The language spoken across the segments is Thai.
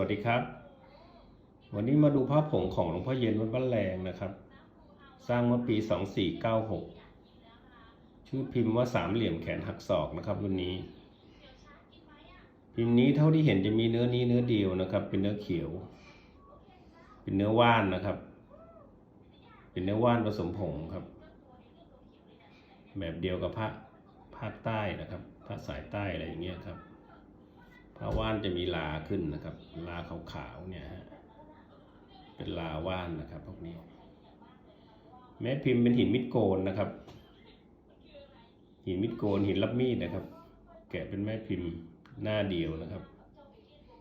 วัสดีครับ วันนี้มาดูภาพผงของหลวงพ่อเย็นวัดบ้านแรงนะครับ สร้างเมื่อปี 2496 ชื่อพิมพ์ว่าสามเหลี่ยมแขนหักศอกนะครับรุ่นนี้ พิมพ์นี้เท่าที่เห็นจะมีเนื้อนี้เนื้อเดียวนะครับ เป็นเนื้อเขียว เป็นเนื้อว่านนะครับ เป็นเนื้อว่านผสมผงครับ แบบเดียวกับพระภาคใต้นะครับภาคสายใต้อะไรอย่างเงี้ยครับ ผ้าว่านจะมีลาขึ้นนะครับ ลาขาวๆเนี่ยฮะเป็นลาว่านนะครับพวกนี้ แม้พิมพ์เป็นหินมิดโกนนะครับ หินมิดโกนหินรับมีดนะครับ แกะเป็นแม่พิมพ์หน้าเดียวนะครับ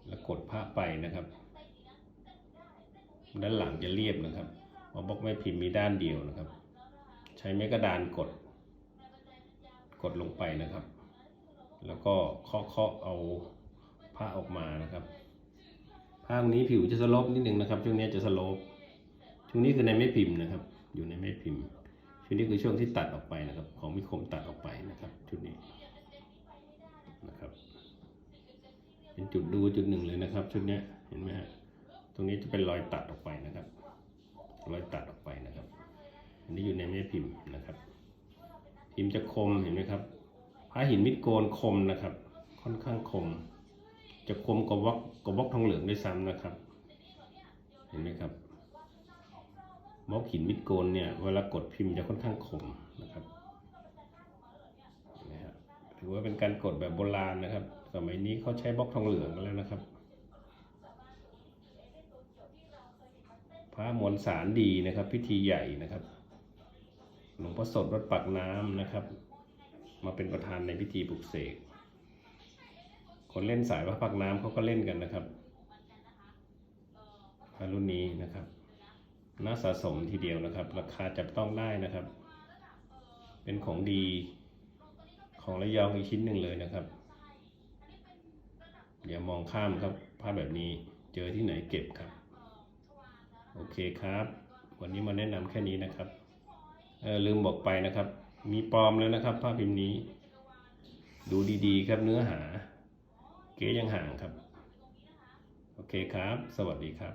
แล้วกดผ้าไปนะครับ ด้านหลังจะเรียบนะครับเพราะบล็อกแม่พิมพ์มีด้านเดียวนะครับ ใช้ไม้กระดานกด กดลงไปนะครับ แล้วก็เคาะเคาะเอา ผ้าออกมานะครับผ้าตรงนี้ผิวจะสลปนิดนึงนะครับ ช่วงนี้จะสลปช่วงนี้คือในไม้พิมพ์นะครับ อยู่ในไม้พิมพ์ช่วงนี้คือช่วงที่ตัดออกไปนะครับ ของมีคมตัดออกไปนะครับชุดนี้นะครับ เป็นจุดดูจุดหนึ่งเลยนะครับ ชุดนี้เห็นไหมฮะตรงนี้จะเป็นรอยตัดออกไปนะครับ รอยตัดออกไปนะครับ อันนี้อยู่ในไม้พิมพ์นะครับ พิมพ์จะคมเห็นไหมครับผ้าหินมิดโกนคมนะครับ ค่อนข้างคม จะคมกว่าบล็อกกว่าบล็อกทองเหลืองด้วยซ้ำนะครับ เห็นไหมครับบล็อกหินมิดโกนเนี่ยเวลากดพิมพ์จะค่อนข้างคมนะครับนไหมครับถือว่าเป็นการกดแบบโบราณนะครับ สมัยนี้เขาใช้บล็อกทองเหลืองกันแล้วนะครับพระมวลสารดีนะครับ พิธีใหญ่นะครับหลวงพ่อสดวัดปากน้ำนะครับ มาเป็นประธานในพิธีปลุกเสก คนเล่นสายพระปากน้ำเขาก็เล่นกันนะครับพระรุ่นนี้นะครับน่าสะสมทีเดียวนะครับ ราคาจับต้องได้นะครับ เป็นของดีของระยองอีกชิ้นหนึ่งเลยนะครับอย่ามองข้ามครับภาพแบบนี้เจอที่ไหนเก็บครับ โอเคครับ วันนี้มาแนะนำแค่นี้นะครับเออลืมบอกไปนะครับ มีปลอมแล้วนะครับ ภาพพิมพ์นี้ ดูดีๆครับเนื้อหา เก๋ยังห่างครับ โอเคครับ สวัสดีครับ